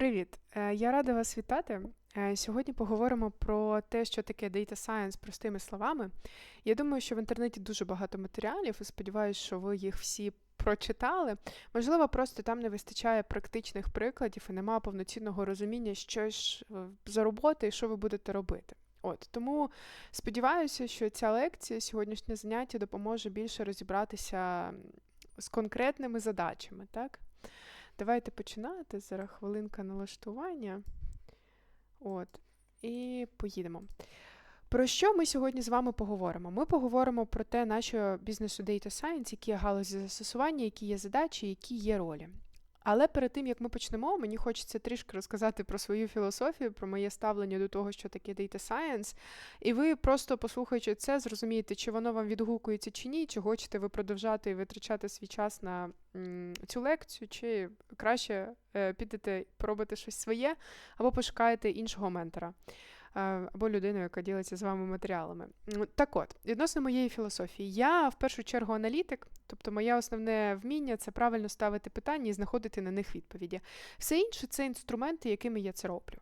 Привіт! Е, Я рада вас вітати. Е, Сьогодні поговоримо про те, що таке Data Science простими словами. Я думаю, що в інтернеті дуже багато матеріалів, і сподіваюся, що ви їх всі прочитали. Можливо, просто там не вистачає практичних прикладів і немає повноцінного розуміння, що ж е, за робота і що ви будете робити. От тому сподіваюся, що ця лекція, сьогоднішнє заняття допоможе більше розібратися з конкретними задачами, так? Давайте починати. Зараз хвилинка налаштування. От. І поїдемо. Про що ми сьогодні з вами поговоримо? Ми поговоримо про те, нашого бізнесу Data Science, які є галузі застосування, які є задачі, які є ролі. Але перед тим, як ми почнемо, мені хочеться трішки розказати про свою філософію, про моє ставлення до того, що таке Data Science. І ви просто послухаючи це, зрозумієте, чи воно вам відгукується чи ні, чи хочете ви продовжати і витрачати свій час на цю лекцію, чи краще е, підете пробити щось своє, або пошукаєте іншого ментора. Або людину, яка ділиться з вами матеріалами. Так от, відносно моєї філософії, я в першу чергу аналітик, тобто моє основне вміння це правильно ставити питання і знаходити на них відповіді. Все інше це інструменти, якими я це роблю.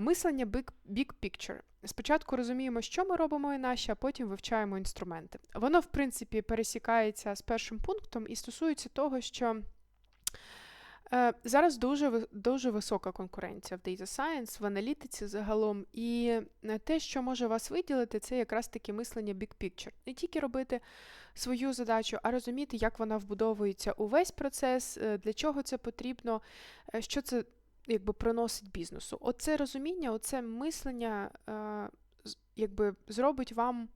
Мислення big, big picture. Спочатку розуміємо, що ми робимо інакше, а потім вивчаємо інструменти. Воно, в принципі, пересікається з першим пунктом і стосується того, що зараз дуже, дуже висока конкуренція в Data Science, в аналітиці загалом. І е, те, що може вас виділити, це якраз таки мислення big picture. Не тільки робити свою задачу, а розуміти, як вона вбудовується у весь процес, е, для чого це потрібно, е, що це якби приносить бізнесу. Оце розуміння, оце мислення е, якби зробить вам.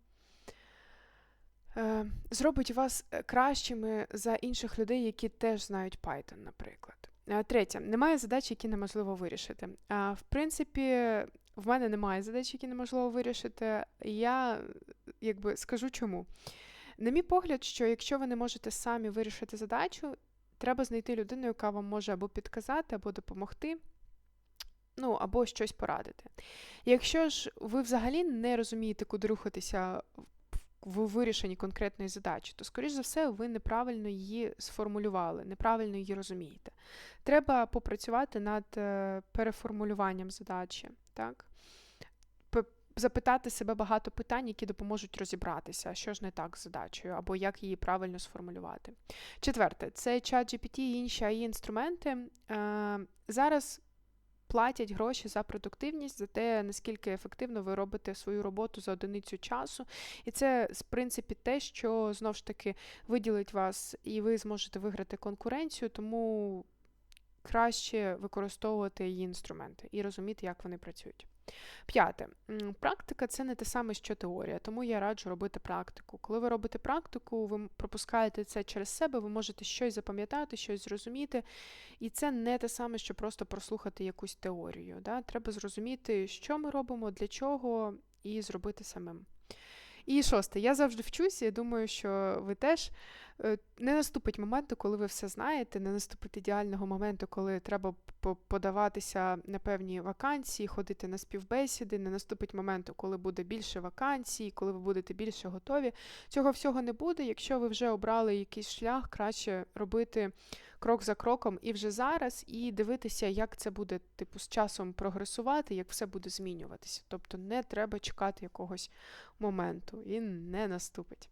Е, Зробить вас е, кращими за інших людей, які теж знають Python, наприклад. Е, Третє, немає задач, які неможливо вирішити. В принципі, в мене немає задач, які неможливо вирішити. Я якби скажу чому. На мій погляд, що якщо ви не можете самі вирішити задачу, треба знайти людину, яка вам може або підказати, або допомогти, ну, або щось порадити. Якщо ж ви взагалі не розумієте, куди рухатися в вирішенні конкретної задачі, то, скоріш за все, ви неправильно її сформулювали, неправильно її розумієте. Треба попрацювати над е, переформулюванням задачі, так? Запитати себе багато питань, які допоможуть розібратися, що ж не так з задачею, або як її правильно сформулювати. Четверте, це ChatGPT і інші інструменти. Е, Зараз платять гроші за продуктивність, за те, наскільки ефективно ви робите свою роботу за одиницю часу. І це, в принципі, те, що знову ж таки виділить вас, і ви зможете виграти конкуренцію, тому краще використовувати її інструменти і розуміти, як вони працюють. П'яте. Практика це не те саме, що теорія, тому я раджу робити практику. Коли ви робите практику, ви пропускаєте це через себе, ви можете щось запам'ятати, щось зрозуміти. І це не те саме, що просто прослухати якусь теорію. Да? Треба зрозуміти, що ми робимо, для чого, і зробити самим. І шосте, я завжди вчуся, я думаю, що ви теж е, не наступить моменту, коли ви все знаєте, не наступить ідеального моменту, коли треба по- подаватися на певні вакансії, ходити на співбесіди, не наступить моменту, коли буде більше вакансій, коли ви будете більше готові. Цього всього не буде. Якщо ви вже обрали якийсь шлях, краще робити крок за кроком і вже зараз, і дивитися, як це буде типу з часом прогресувати, як все буде змінюватися. Тобто не треба чекати якогось моменту, він не наступить.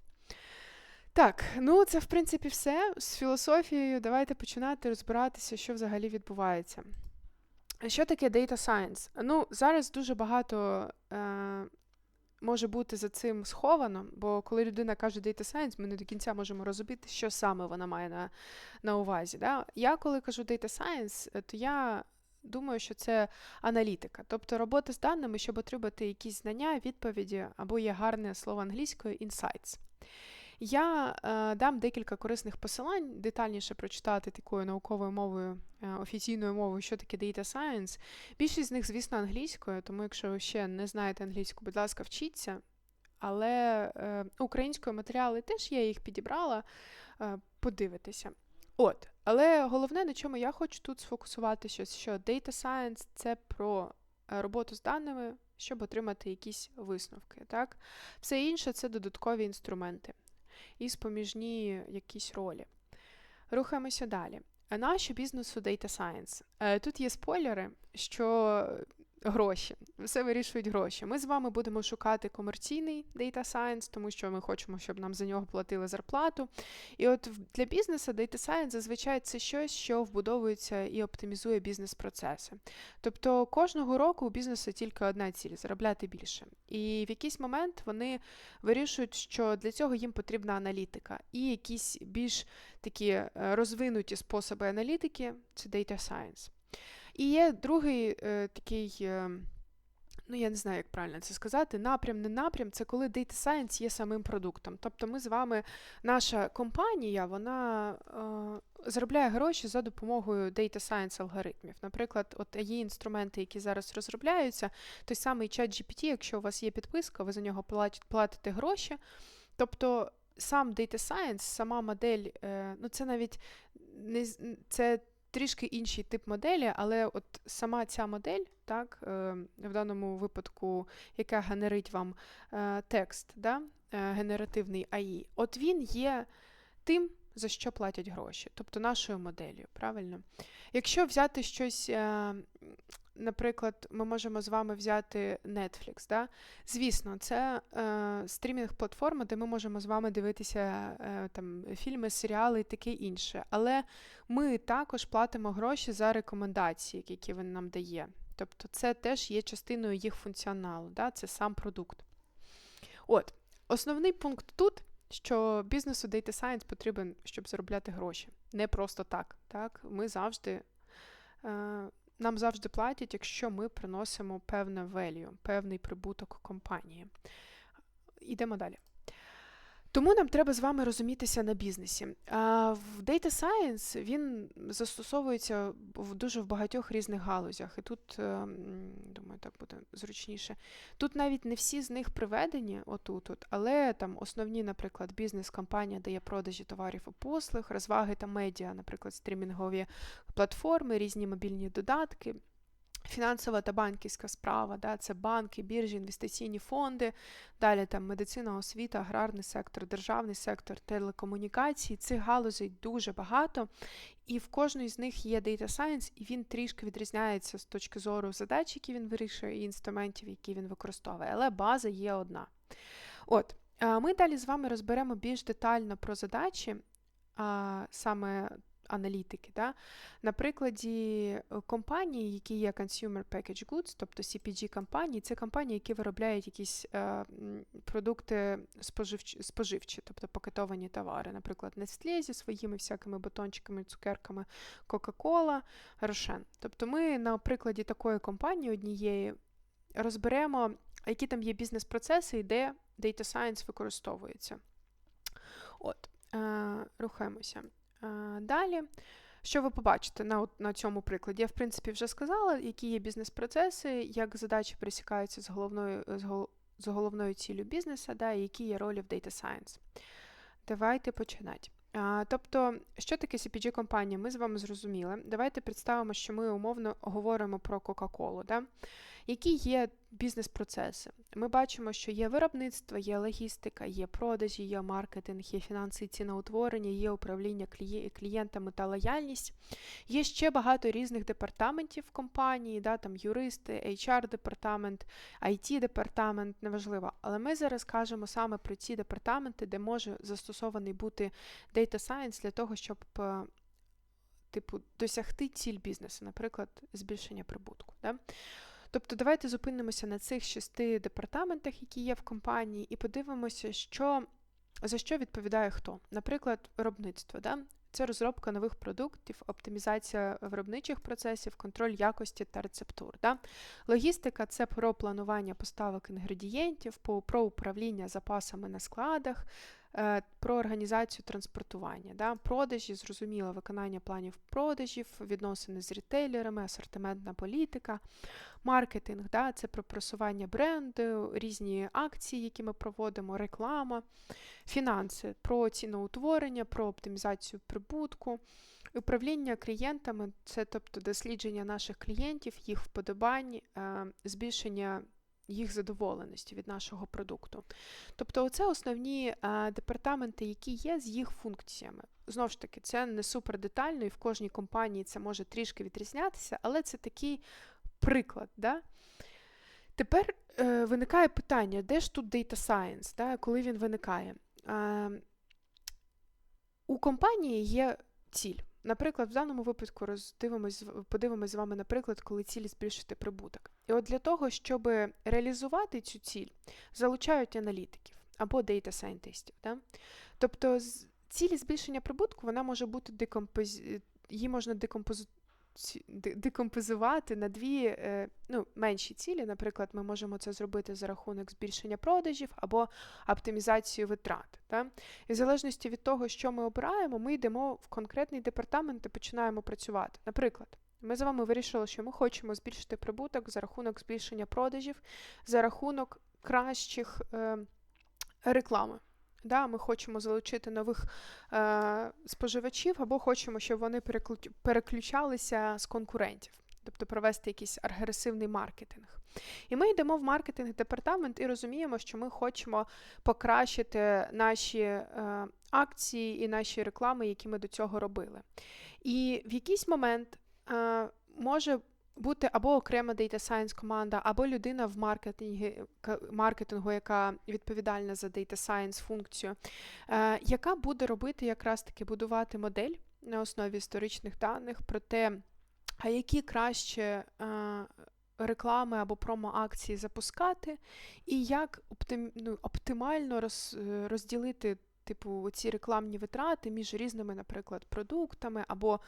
Так, ну це в принципі все. З філософією давайте починати розбиратися, що взагалі відбувається. Що таке Data Science? Ну, зараз дуже багато е, може бути за цим сховано, бо коли людина каже Data Science, ми не до кінця можемо розуміти, що саме вона має на, на увазі. Да? Я коли кажу Data Science, е, то я думаю, що це аналітика, тобто робота з даними, щоб отримати якісь знання, відповіді, або є гарне слово англійською insights. Я е, дам декілька корисних посилань, детальніше прочитати такою науковою мовою, е, офіційною мовою, що таке Data Science. Більшість з них, звісно, англійською, тому якщо ви ще не знаєте англійську, будь ласка, вчіться. Але е, українською матеріали теж я їх підібрала, е, подивитися. От, але головне, на чому я хочу тут сфокусуватися, що Data Science це про е, роботу з даними, щоб отримати якісь висновки. Так? Все інше це додаткові інструменти і споміжні якісь ролі. Рухаємося далі. Наші бізнесу Data Science? Е, Тут є спойлери, що гроші. Все вирішують гроші. Ми з вами будемо шукати комерційний Data Science, тому що ми хочемо, щоб нам за нього платили зарплату. І от для бізнесу Data Science зазвичай це щось, що вбудовується і оптимізує бізнес-процеси. Тобто кожного року у бізнесу тільки одна ціль заробляти більше. І в якийсь момент вони вирішують, що для цього їм потрібна аналітика і якісь більш такі е, розвинуті способи аналітики це Data Science. І є другий е, такий, е, ну я не знаю, як правильно це сказати, напрям, не напрям, це коли Data Science є самим продуктом. Тобто ми з вами, наша компанія, вона е, заробляє гроші за допомогою Data Science алгоритмів. Наприклад, от є інструменти, які зараз розробляються, той самий чат GPT, якщо у вас є підписка, ви за нього платите гроші. Тобто сам Data Science, сама модель, е, ну це навіть не це трішки інший тип моделі, але от сама ця модель, так, е, в даному випадку, яка генерить вам е, текст, да, е, генеративний АІ, от він є тим, за що платять гроші, тобто нашою моделлю, правильно? Якщо взяти щось наприклад, ми можемо з вами взяти Netflix. Да? Звісно, це е, стрімінг-платформа, де ми можемо з вами дивитися е, там, фільми, серіали і таке інше. Але ми також платимо гроші за рекомендації, які він нам дає. Тобто це теж є частиною їх функціоналу, да? це сам продукт. От, основний пункт тут. Що бізнесу Data Science потрібен, щоб заробляти гроші. Не просто так. так? Ми завжди е, нам завжди платять, якщо ми приносимо певне value, певний прибуток компанії. Йдемо далі. Тому нам треба з вами розумітися на бізнесі. А В Data Science він застосовується в дуже в багатьох різних галузях. І тут, е, думаю, так буде зручніше. Тут навіть не всі з них приведені, отут, -от, але там основні, наприклад, бізнес-компанія дає продажі товарів і послуг, розваги та медіа, наприклад, стрімінгові платформи, різні мобільні додатки. Фінансова та банківська справа, да, це банки, біржі, інвестиційні фонди, далі там медицина, освіта, аграрний сектор, державний сектор, телекомунікації. Цих галузей дуже багато, і в кожної з них є Data Science, і він трішки відрізняється з точки зору задач, які він вирішує, і інструментів, які він використовує. Але база є одна. От, ми далі з вами розберемо більш детально про задачі, саме аналітики. Да? На прикладі е, компаній, які є Consumer Package Goods, тобто CPG компанії, це компанії, які виробляють якісь е, продукти споживчі, споживчі, тобто пакетовані товари, наприклад, Nestlé зі своїми всякими батончиками, цукерками, Coca-Cola, Рошен. Тобто ми на прикладі такої компанії однієї розберемо, які там є бізнес-процеси і де Data Science використовується. От, е, Рухаємося. Далі, що ви побачите на на цьому прикладі? Я, в принципі, вже сказала, які є бізнес-процеси, як задачі пересікаються з головною з, з головною ціллю бізнесу, да, і які є ролі в Data Science. Давайте починати. А, Тобто, що таке cpg компанія Ми з вами зрозуміли. Давайте представимо, що ми умовно говоримо про Кока-Колу. Да? Які є бізнес-процеси? Ми бачимо, що є виробництво, є логістика, є продажі, є маркетинг, є фінанси і ціноутворення, є управління клієнтами та лояльність. Є ще багато різних департаментів в компанії, да, там юристи, HR-департамент, IT-департамент, неважливо. Але ми зараз кажемо саме про ці департаменти, де може застосований бути Data Science для того, щоб. Е, типу, досягти ціль бізнесу, наприклад, збільшення прибутку. Да? Тобто, давайте зупинимося на цих шести департаментах, які є в компанії, і подивимося, що, за що відповідає хто. Наприклад, виробництво. Да? Це розробка нових продуктів, оптимізація виробничих процесів, контроль якості та рецептур. Да? Логістика це про планування поставок інгредієнтів, про управління запасами на складах, про організацію транспортування, да? продажі, зрозуміло, виконання планів продажів, відносини з рітейлерами, асортиментна політика, маркетинг, да? це про просування бренду, різні акції, які ми проводимо, реклама, фінанси, про ціноутворення, про оптимізацію прибутку. Управління клієнтами це тобто дослідження наших клієнтів, їх вподобань, е, збільшення їх задоволеності від нашого продукту. Тобто, це основні е, департаменти, які є з їх функціями. Знову ж таки, це не супер детально, і в кожній компанії це може трішки відрізнятися, але це такий приклад. Да? Тепер е, виникає питання, де ж тут Data Science, да, коли він виникає? Е, у компанії є ціль. Наприклад, в даному випадку роздивимось, подивимось з вами, наприклад, коли ціль збільшити прибуток. І от для того, щоб реалізувати цю ціль, залучають аналітиків або дейта сайентистів. Да? Тобто ціль збільшення прибутку вона може бути декомпоз... її можна декомпоз декомпозувати на дві е, ну, менші цілі. Наприклад, ми можемо це зробити за рахунок збільшення продажів або оптимізацію витрат. Так? І в залежності від того, що ми обираємо, ми йдемо в конкретний департамент і починаємо працювати. Наприклад, ми з вами вирішили, що ми хочемо збільшити прибуток за рахунок збільшення продажів, за рахунок кращих е, реклами. Да, Ми хочемо залучити нових е, споживачів, або хочемо, щоб вони переключалися з конкурентів, тобто провести якийсь агресивний маркетинг. І ми йдемо в маркетинг департамент і розуміємо, що ми хочемо покращити наші е, акції і наші реклами, які ми до цього робили. І в якийсь момент е, може бути або окрема Data Science команда, або людина в маркетингі, маркетингу, яка відповідальна за Data Science функцію, е, яка буде робити якраз таки будувати модель на основі історичних даних про те, а які краще. Е, реклами або промо-акції запускати, і як ну, оптимально роз, розділити типу, ці рекламні витрати між різними, наприклад, продуктами або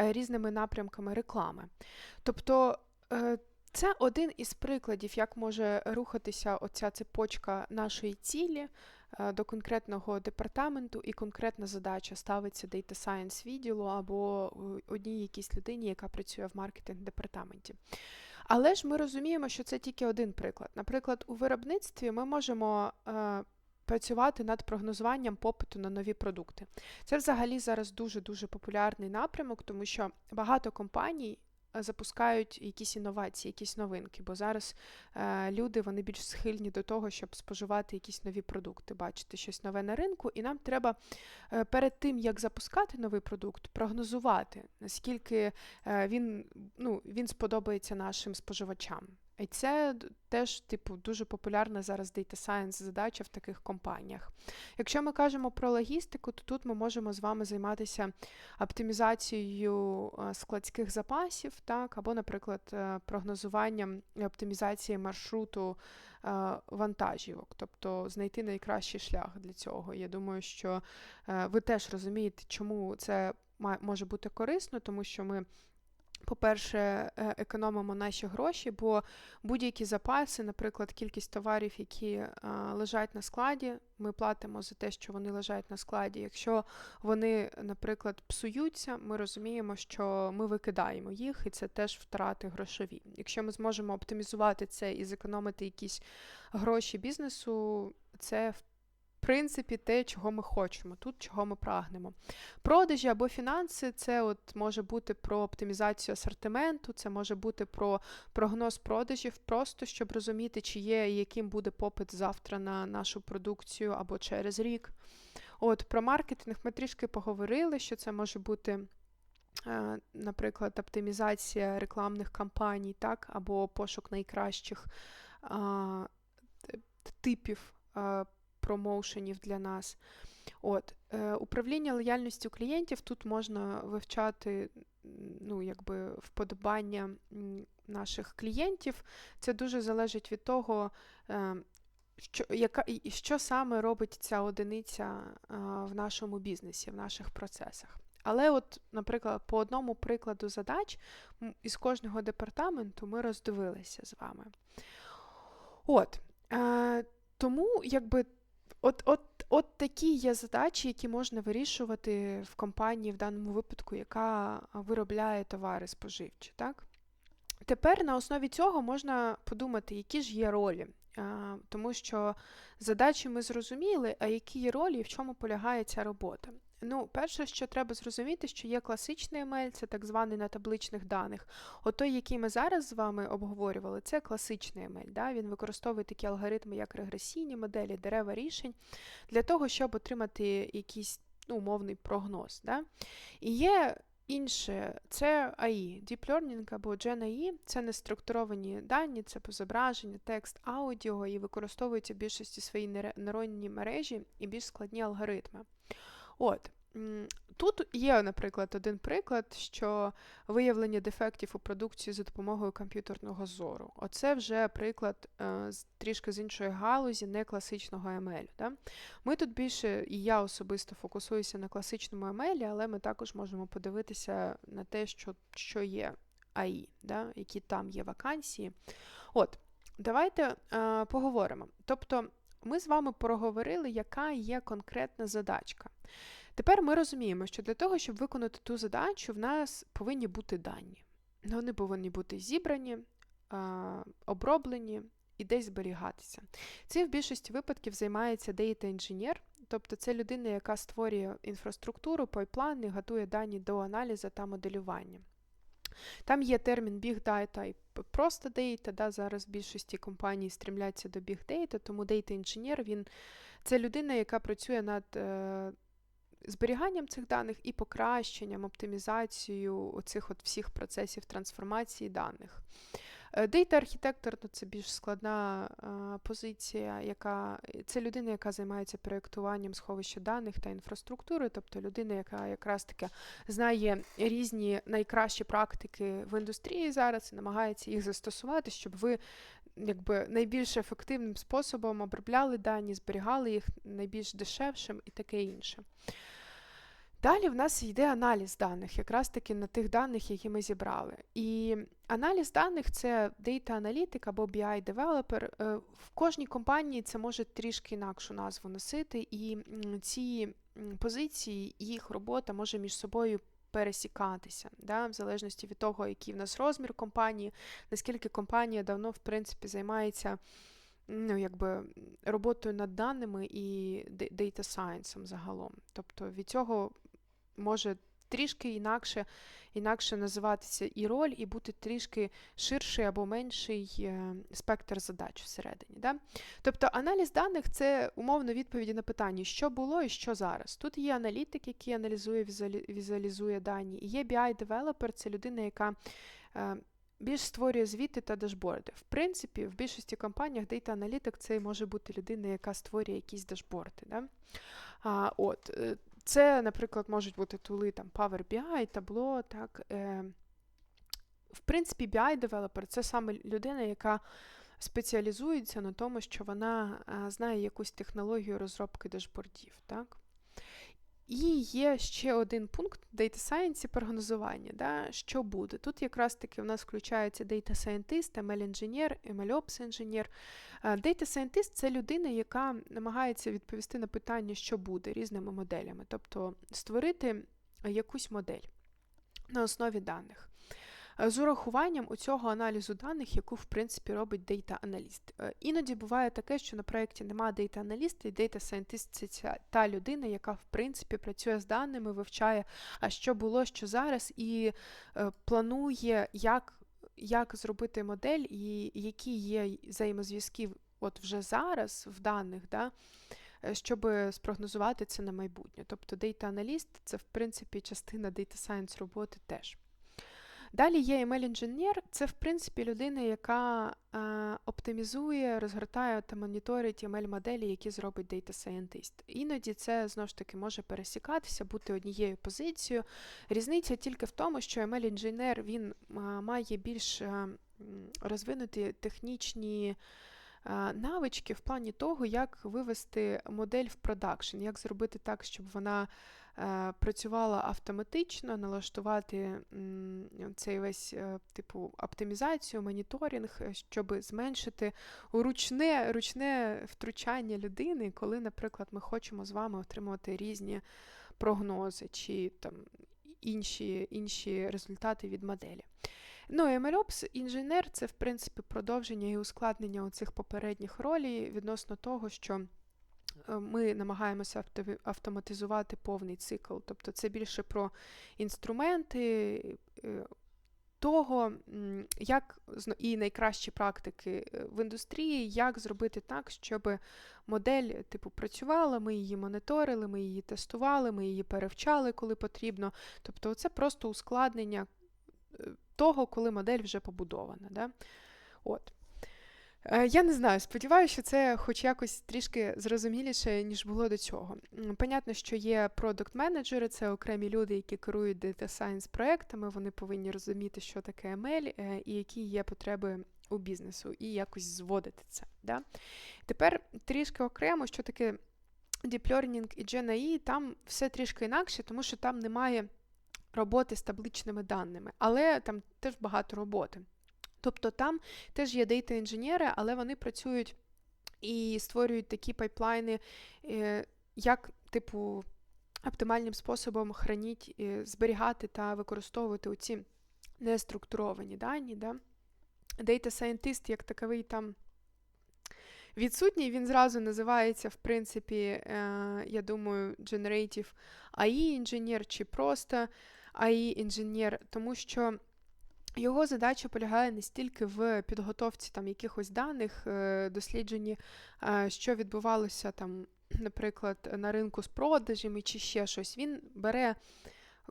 е, різними напрямками реклами. Тобто е, це один із прикладів, як може рухатися оця цепочка нашої цілі е, до конкретного департаменту, і конкретна задача ставиться Data Science відділу або одній якійсь людині, яка працює в маркетинг департаменті. Але ж ми розуміємо, що це тільки один приклад. Наприклад, у виробництві ми можемо працювати над прогнозуванням попиту на нові продукти. Це взагалі зараз дуже-дуже популярний напрямок, тому що багато компаній. Е, запускають якісь інновації, якісь новинки, бо зараз е, люди вони більш схильні до того, щоб споживати якісь нові продукти, бачити щось нове на ринку, і нам треба е, перед тим, як запускати новий продукт, прогнозувати, наскільки е, він, ну, він сподобається нашим споживачам. І це теж, типу, дуже популярна зараз Data Science задача в таких компаніях. Якщо ми кажемо про логістику, то тут ми можемо з вами займатися оптимізацією е, складських запасів, так, або, наприклад, е, прогнозуванням і оптимізацією маршруту е, вантажівок, тобто знайти найкращий шлях для цього. Я думаю, що ви теж розумієте, чому це може бути корисно, тому що ми по-перше, е, економимо наші гроші, бо будь-які запаси, наприклад, кількість товарів, які е, лежать на складі, ми платимо за те, що вони лежать на складі. Якщо вони, наприклад, псуються, ми розуміємо, що ми викидаємо їх, і це теж втрати грошові. Якщо ми зможемо оптимізувати це і зекономити якісь гроші бізнесу, це в принципі, те, чого ми хочемо, тут чого ми прагнемо. Продажі або фінанси це от може бути про оптимізацію асортименту, це може бути про прогноз продажів, просто щоб розуміти, чи є і яким буде попит завтра на нашу продукцію або через рік. От Про маркетинг ми трішки поговорили, що це може бути. Е, наприклад, оптимізація рекламних кампаній, так, або пошук найкращих а, типів а, промоушенів для нас. От, е, Управління лояльністю клієнтів тут можна вивчати ну, якби, вподобання наших клієнтів. Це дуже залежить від того, е, що яка, що саме робить ця одиниця е, в нашому бізнесі, в наших процесах. Але, от, наприклад, по одному прикладу задач із кожного департаменту ми роздивилися з вами. От, Тому, якби От от, от такі є задачі, які можна вирішувати в компанії в даному випадку, яка виробляє товари споживчі. Так? Тепер на основі цього можна подумати, які ж є ролі. Тому що задачі ми зрозуміли, а які є ролі і в чому полягає ця робота. Ну, перше, що треба зрозуміти, що є класичний ML, це так званий на табличних даних. От той, який ми зараз з вами обговорювали, це класичний ML. Да? Він використовує такі алгоритми, як регресійні моделі, дерева рішень, для того, щоб отримати якийсь ну, умовний прогноз. Да? І є інше, це AI, Deep Learning або GenAI, це не структуровані дані, це позображення, текст, аудіо і використовуються в більшості свої нейронні мережі і більш складні алгоритми. От. Тут є, наприклад, один приклад, що виявлення дефектів у продукції за допомогою комп'ютерного зору. Оце вже приклад е, трішки з іншої галузі, не класичного ML. Да? Ми тут більше, і я особисто фокусуюся на класичному ML, але ми також можемо подивитися на те, що що є AI, да? які там є вакансії. От, давайте е, поговоримо. Тобто, ми з вами проговорили, яка є конкретна задачка. Тепер ми розуміємо, що для того, щоб виконати ту задачу, в нас повинні бути дані. Вони повинні бути зібрані, оброблені і десь зберігатися. Цим в більшості випадків займається Data Engineer, тобто це людина, яка створює інфраструктуру, пайплани, готує дані до аналізу та моделювання. Там є термін Big Data і просто Data. Да, Зараз в більшості компаній стрімляться до Big Data, тому Data інженер він це людина, яка працює над е, зберіганням цих даних і покращенням, оптимізацією оцих от всіх процесів трансформації даних. Дейта архітектор ну, це більш складна позиція, яка це людина, яка займається проєктуванням сховища даних та інфраструктури, тобто людина, яка якраз таки знає різні найкращі практики в індустрії зараз і намагається їх застосувати, щоб ви якби найбільш ефективним способом обробляли дані, зберігали їх найбільш дешевшим і таке інше. Далі в нас йде аналіз даних, якраз таки на тих даних, які ми зібрали. І аналіз даних це Data Analytic або BI Developer. Е, в кожній компанії це може трішки інакшу назву носити, і ці позиції, їх робота може між собою пересікатися, да, в залежності від того, який в нас розмір компанії, наскільки компанія давно, в принципі, займається ну, якби, роботою над даними і Data Science загалом. Тобто від цього може трішки інакше інакше називатися і роль, і бути трішки ширший або менший е, спектр задач всередині. Да? Тобто аналіз даних це умовно відповіді на питання, що було і що зараз. Тут є аналітик, який аналізує, візуалізує дані, і є BI-девелопер, це людина, яка. Е, більш створює звіти та дашборди. В принципі, в більшості компаніях Data Analytic це може бути людина, яка створює якісь дашборди. Да? А, от, е, це, наприклад, можуть бути тули там Power BI, табло. так. Е, В принципі, BI-девелопер це саме людина, яка спеціалізується на тому, що вона знає якусь технологію розробки дашбордів. так. І є ще один пункт Data Science і прогнозування. Да? Що буде? Тут якраз таки в нас включається Data Scientist, ML інженер MLOps інженер Data Scientist – це людина, яка намагається відповісти на питання, що буде різними моделями, тобто створити якусь модель на основі даних. Е, з урахуванням у цього аналізу даних, яку, в принципі, робить дейта-аналіст. Е, іноді буває таке, що на проєкті немає дейта-аналіста, і дейта-сайентист це та людина, яка, в принципі, працює з даними, вивчає, а що було, що зараз, і е, планує, як як зробити модель, і які є взаємозв'язки от вже зараз в даних, да, щоб спрогнозувати це на майбутнє. Тобто дейта-аналіст це, в принципі, частина дейта сайенс роботи теж. Далі є ML-інженер, це, в принципі, людина, яка е, оптимізує, розгортає та моніторить ML-моделі, які зробить Data Scientist. Іноді це знову ж таки може пересікатися, бути однією позицією. Різниця тільки в тому, що ML-інженер він е, має більш е, розвинуті технічні. Е, навички в плані того, як вивести модель в продакшн, як зробити так, щоб вона працювала автоматично, налаштувати цей весь е, типу оптимізацію, моніторинг, е, щоб зменшити ручне ручне втручання людини, коли, наприклад, ми хочемо з вами отримувати різні прогнози чи там інші, інші результати від моделі. Ну, MLOps інженер це, в принципі, продовження і ускладнення оцих попередніх ролей відносно того, що е, ми намагаємося автоматизувати повний цикл. Тобто це більше про інструменти. е, Того, як і найкращі практики е, в індустрії, як зробити так, щоб модель типу працювала, ми її моніторили, ми її тестували, ми її перевчали, коли потрібно. Тобто, це просто ускладнення е, того, коли модель вже побудована. Да? От. Е, Я не знаю, сподіваюся, що це хоч якось трішки зрозуміліше, ніж було до цього. Понятно, що є продукт-менеджери, це окремі люди, які керують Data Science проектами, вони повинні розуміти, що таке ML е, і які є потреби у бізнесу, і якось зводити це. Да? Тепер трішки окремо, що таке Deep Learning і GNI, там все трішки інакше, тому що там немає роботи з табличними даними, але там теж багато роботи. Тобто там теж є дейта інженери, але вони працюють і створюють такі пайплайни, е, як, типу, оптимальним способом храніть, е, зберігати та використовувати оці неструктуровані дані. Да? Data Scientist як таковий там відсутній, він зразу називається, в принципі, е, я думаю, Generative AI інженер чи просто AI інженер, тому що. Його задача полягає не стільки в підготовці там якихось даних, е, дослідженні, е, що відбувалося там, наприклад, на ринку з продажами чи ще щось. Він бере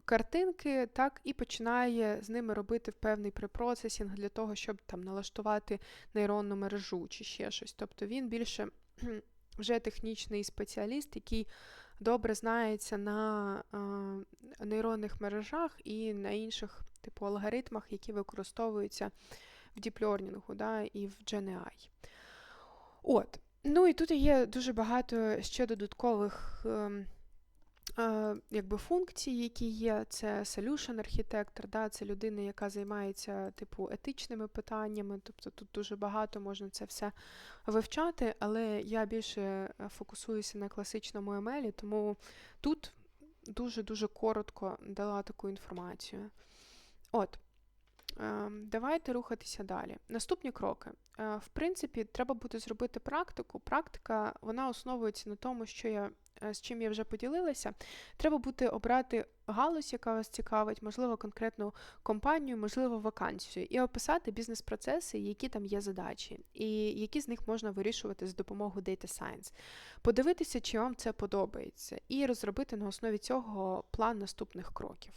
картинки, так, і починає з ними робити певний препроцесінг для того, щоб там налаштувати нейронну мережу чи ще щось. Тобто він більше вже технічний спеціаліст, який добре знається на е, нейронних мережах і на інших типу алгоритмах, які використовуються в діплернінгу да, і в GenAI. От. Ну і тут є дуже багато ще додаткових ем, е, якби функцій, які є. Це solution архітектор, да, це людина, яка займається типу етичними питаннями. Тобто тут дуже багато можна це все вивчати, але я більше е, фокусуюся на класичному ML, тому тут дуже-дуже коротко дала таку інформацію. От. Ем, Давайте рухатися далі. Наступні кроки. Е, В принципі, треба буде зробити практику. Практика вона основується на тому, що я е, з чим я вже поділилася. Треба буде обрати галузь, яка вас цікавить, можливо, конкретну компанію, можливо, вакансію, і описати бізнес-процеси, які там є задачі, і які з них можна вирішувати з допомогою Data Science. Подивитися, чи вам це подобається, і розробити на основі цього план наступних кроків.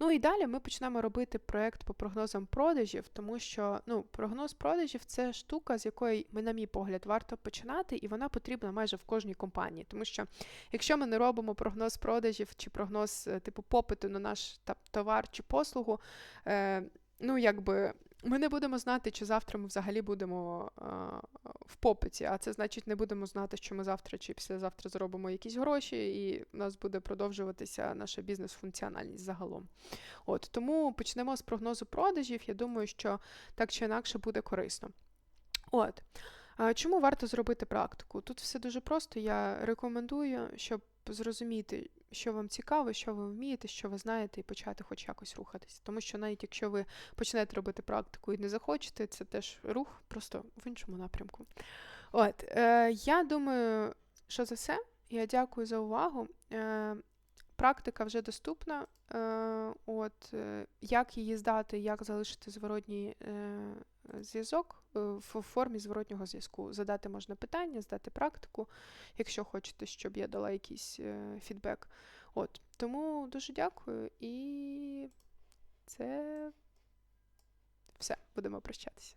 Ну і далі ми почнемо робити проєкт по прогнозам продажів, тому що ну, прогноз продажів це штука, з якої, на мій погляд, варто починати, і вона потрібна майже в кожній компанії. Тому що якщо ми не робимо прогноз продажів чи прогноз е, типу попиту на наш та, товар чи послугу, е, ну якби. Ми не будемо знати, чи завтра ми взагалі будемо е, в попиті, а це значить, не будемо знати, що ми завтра чи післязавтра зробимо якісь гроші, і в нас буде продовжуватися наша бізнес-функціональність загалом. От Тому почнемо з прогнозу продажів. Я думаю, що так чи інакше буде корисно. От. А Чому варто зробити практику? Тут все дуже просто. Я рекомендую, щоб зрозуміти, що вам цікаво, що ви вмієте, що ви знаєте, і почати хоч якось рухатись. Тому що навіть якщо ви почнете робити практику і не захочете, це теж рух, просто в іншому напрямку. От, е, я думаю, що за все. Я дякую за увагу. Е, Практика вже доступна. Е, от, е, Як її здати, як залишити зворотній е, зв'язок е, в формі зворотнього зв'язку. Задати можна питання, здати практику, якщо хочете, щоб я дала якийсь е, фідбек. От, Тому дуже дякую і це все, будемо прощатися.